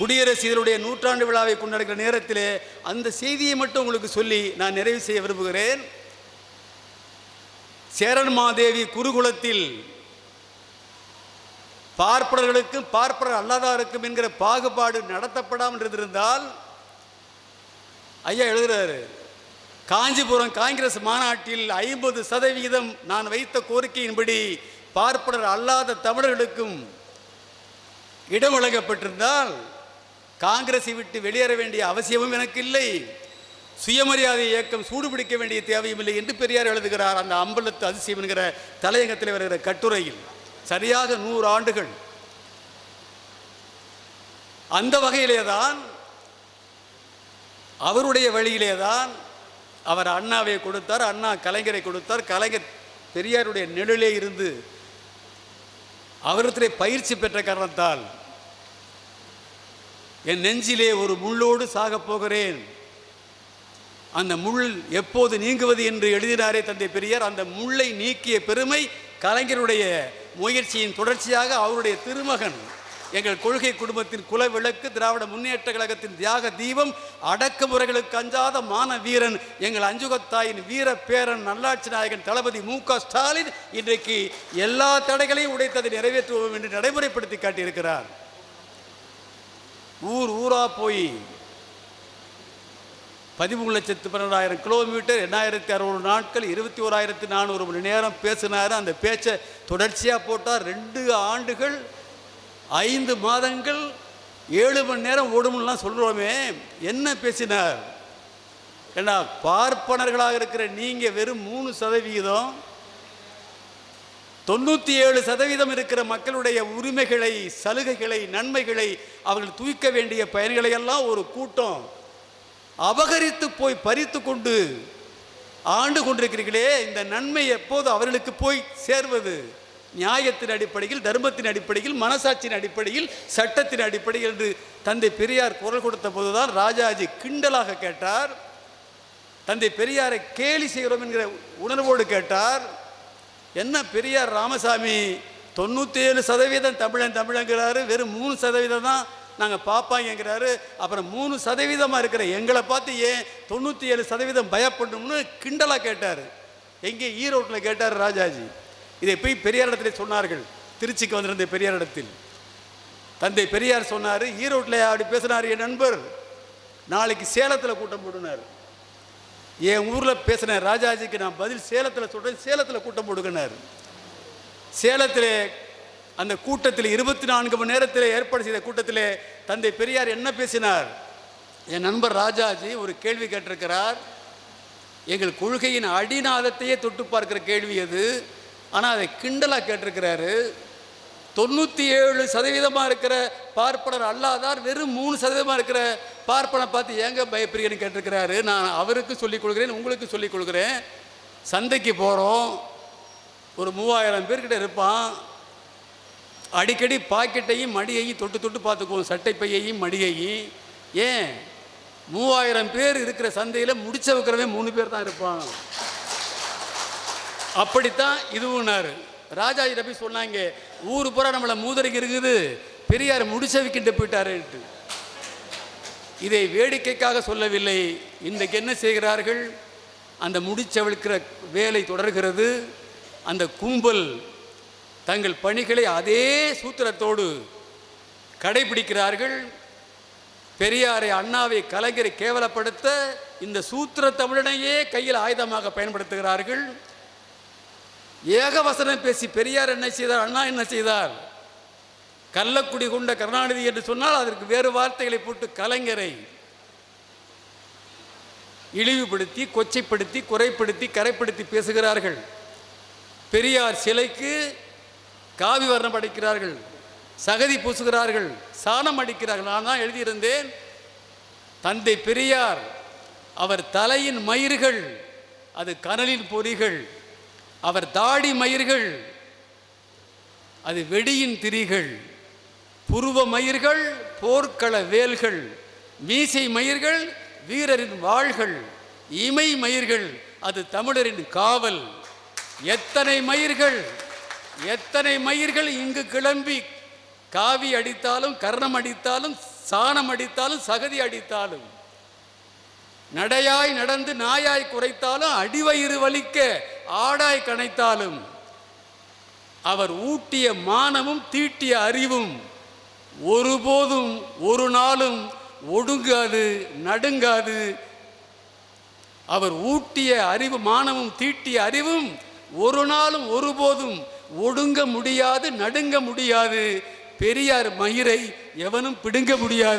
குடியரசு இதனுடைய நூற்றாண்டு விழாவை கொண்டாடுகிற நேரத்திலே அந்த செய்தியை மட்டும் உங்களுக்கு சொல்லி நான் நிறைவு செய்ய விரும்புகிறேன். சேரன் மாதேவி குருகுலத்தில் பார்ப்பனர்களுக்கும் பார்ப்பனர் அல்லாதாருக்கும் என்கிற பாகுபாடு நடத்தப்படாமல் இருந்திருந்தால் ஐயா எழுதுகிறாரு காஞ்சிபுரம் காங்கிரஸ் மாநாட்டில் ஐம்பது சதவிகிதம் நான் வைத்த கோரிக்கையின்படி பார்ப்பனர் அல்லாத தமிழர்களுக்கும் இடம் வழங்கப்பட்டிருந்தால் காங்கிரஸை விட்டு வெளியேற வேண்டிய அவசியமும் எனக்கு இல்லை சுயமரியாதை இயக்கம் சூடுபிடிக்க வேண்டிய தேவையும் இல்லை என்று பெரியார் எழுதுகிறார் அந்த அம்பலத்து அதிசயம் என்கிற தலையங்கத்தில் வருகிற கட்டுரையில். சரியாக நூறு ஆண்டுகள். அந்த வகையிலே தான் அவருடைய வழியிலே தான் அவர் அண்ணாவை கொடுத்தார் அண்ணா கலைஞரை கொடுத்தார். கலைஞர் பெரியாருடைய நிழலே இருந்து அவரிடத்திலே பயிற்சி பெற்ற காரணத்தால் என் நெஞ்சிலே ஒரு முள்ளோடு சாகப் போகிறேன். அந்த முள் எப்போது நீங்குவது என்று எழுதினாரே தந்தை பெரியார். அந்த முள்ளை நீக்கிய பெருமை கலைஞருடைய முயற்சியின் தொடர்ச்சியாக அவருடைய திருமகன் எங்கள் கொள்கை குடும்பத்தின் குல விளக்கு திராவிட முன்னேற்ற கழகத்தின் தியாக தீபம் அடக்குமுறைகளுக்கு அஞ்சாத மான வீரன் எங்கள் அஞ்சுகத்தாயின் வீர பேரன் நல்லாட்சி நாயகன் தளபதி மு ஸ்டாலின் இன்றைக்கு எல்லா தடைகளையும் உடைத்ததை நிறைவேற்றுவோம் என்று நடைமுறைப்படுத்தி காட்டியிருக்கிறார். ஊர் ஊரா போய் பதிமூணு லட்சத்து பன்னெண்டாயிரம் கிலோமீட்டர் எண்ணாயிரத்தி அறுநூறு நாட்கள் இருபத்தி ஓராயிரத்தி நானூறு மணி நேரம் பேசினார். அந்த பேச்சை தொடர்ச்சியாக போட்டால் ரெண்டு ஆண்டுகள் ஐந்து மாதங்கள் ஏழு மணி நேரம் ஓடும்லாம் சொல்கிறோமே என்ன பேசினார்? ஏன்னா பார்ப்பனர்களாக இருக்கிற நீங்கள் வெறும் மூணு சதவிகிதம் தொண்ணூற்றி ஏழு சதவீதம் இருக்கிற மக்களுடைய உரிமைகளை சலுகைகளை நன்மைகளை அவர்கள் தூக்க வேண்டிய பயன்களை எல்லாம் ஒரு கூட்டம் அபகரித்து போய் பறித்து கொண்டு ஆண்டு கொண்டிருக்கிறீர்களே இந்த நன்மை எப்போது அவர்களுக்கு போய் சேர்வது? நியாயத்தின் அடிப்படையில் தர்மத்தின் அடிப்படையில் மனசாட்சியின் அடிப்படையில் சட்டத்தின் அடிப்படையில் என்று தந்தை பெரியார் குரல் கொடுத்த போதுதான் ராஜாஜி கிண்டலாக கேட்டார். தந்தை பெரியாரை கேலி செய்கிறோம் என்கிற உணர்வோடு கேட்டார். என்ன பெரியார் ராமசாமி? தொண்ணூற்றி ஏழு சதவீதம் தமிழன் தமிழங்கிறாரு வெறும் மூணு சதவீதம் தான் நாங்கள் பார்ப்பாங்கிறாரு அப்புறம் மூணு சதவீதமாக இருக்கிற எங்களை பார்த்து ஏன் தொண்ணூற்றி ஏழு சதவீதம் பயப்படணும்னு கிண்டலாக கேட்டார். எங்கே ஈரோட்டில் கேட்டார் ராஜாஜி. இதை போய் பெரியார் இடத்துல சொன்னார்கள். திருச்சிக்கு வந்திருந்த பெரியார் இடத்தில். தந்தை பெரியார் சொன்னார் ஈரோட்டில் அப்படி பேசினார் என் நண்பர். நாளைக்கு சேலத்தில் கூட்டம் போடுனார். என் ஊரில் பேசின ராஜாஜிக்கு நான் பதில் சேலத்தில் சொல்கிறேன் சேலத்தில் கூட்டம் போடுகினார் சேலத்தில் அந்த கூட்டத்தில் இருபத்தி நான்கு மணி நேரத்தில் ஏற்பாடு செய்த கூட்டத்தில் தந்தை பெரியார் என்ன பேசினார்? என் நண்பர் ராஜாஜி ஒரு கேள்வி கேட்டிருக்கிறார். எங்கள் கொள்கையின் அடிநாதத்தையே தொட்டு பார்க்கிற கேள்வி அது ஆனால் அதை கிண்டலாக கேட்டிருக்கிறாரு. தொண்ணூற்றி ஏழு சதவீதமாக இருக்கிற பார்ப்பனர் அல்லாதார் வெறும் மூணு சதவீதமாக இருக்கிற பார்ப்பனை பார்த்து ஏங்க பயப்படுகிறேன்னு கேட்டிருக்கிறாரு. நான் அவருக்கு சொல்லிக் கொடுக்குறேன் உங்களுக்கு சொல்லிக் கொடுக்குறேன். சந்தைக்கு போகிறோம் ஒரு மூவாயிரம் பேர்கிட்ட இருப்பான். அடிக்கடி பாக்கெட்டையும் மடியையும் தொட்டு தொட்டு பார்த்துக்குவோம். சட்டை பையையும் மடியையும். ஏன்? மூவாயிரம் பேர் இருக்கிற சந்தையில் முடிச்ச வைக்கிறவன் மூணு பேர் தான் இருப்பான். அப்படித்தான் இதுவுன்னாரு ராஜாஜி ரபி சொன்னாங்க ஊர் பூரா நம்மளை மூதரைக்கு இருக்குது பெரியார் முடிச்சவிக்கிட்டு போயிட்டாருன்ட்டு. இதை வேடிக்கைக்காக சொல்லவில்லை. இன்றைக்கு என்ன செய்கிறார்கள்? அந்த முடிச்சவிழ்க்கிற வேலை தொடர்கிறது. அந்த கும்பல் தங்கள் பணிகளை அதே சூத்திரத்தோடு கடைபிடிக்கிறார்கள். பெரியாரை அண்ணாவை கலைஞரை கேவலப்படுத்த இந்த சூத்திர தமிழனையே கையில் ஆயுதமாக பயன்படுத்துகிறார்கள். ஏகவசனம் பேசி பெரியார் என்ன செய்தார் அண்ணா என்ன செய்தார்? கள்ளக்குடி கொண்ட கருணாநிதி என்று சொன்னால் அதற்கு வேறு வார்த்தைகளை போட்டு கலைஞரை இழிவுபடுத்தி கொச்சைப்படுத்தி குறைப்படுத்தி கரைப்படுத்தி பேசுகிறார்கள். பெரியார் சிலைக்கு காவி வர்ணம் அடிக்கிறார்கள் சகதி பூசுகிறார்கள் சாணம் அடிக்கிறார்கள். நான் தான் எழுதியிருந்தேன் தந்தை பெரியார் அவர் தலையின் மயிர்கள் அது கனலின் பொறிகள். அவர் தாடி மயிர்கள் அது வெடியின் திரிகள் புருவ மயிர்கள் போர்க்கள வேல்கள் மீசை மயிர்கள் வீரரின் வாள்கள் இமை மயிர்கள் அது தமிழரின் காவல். எத்தனை மயிர்கள் எத்தனை மயிர்கள் இங்கு கிளம்பி காவி அடித்தாலும் கர்ணம் அடித்தாலும் சாணம் அடித்தாலும் சகதி அடித்தாலும்? நடையாய் நடந்து நாயாய் குறைத்தாலும் அடிவயிறு வலிக்க ஆடாய் கனைத்தாலும் அவர் ஊட்டிய மானமும் தீட்டிய அறிவும் ஒருபோதும் ஒரு நாளும் ஒடுங்காது நடுங்காது. அவர் ஊட்டிய அறிவு மானமும் தீட்டிய அறிவும் ஒரு நாளும் ஒருபோதும் ஒடுங்க முடியாது நடுங்க முடியாது. பெரியார் மயிரை எவனும் பிடுங்க முடியாது.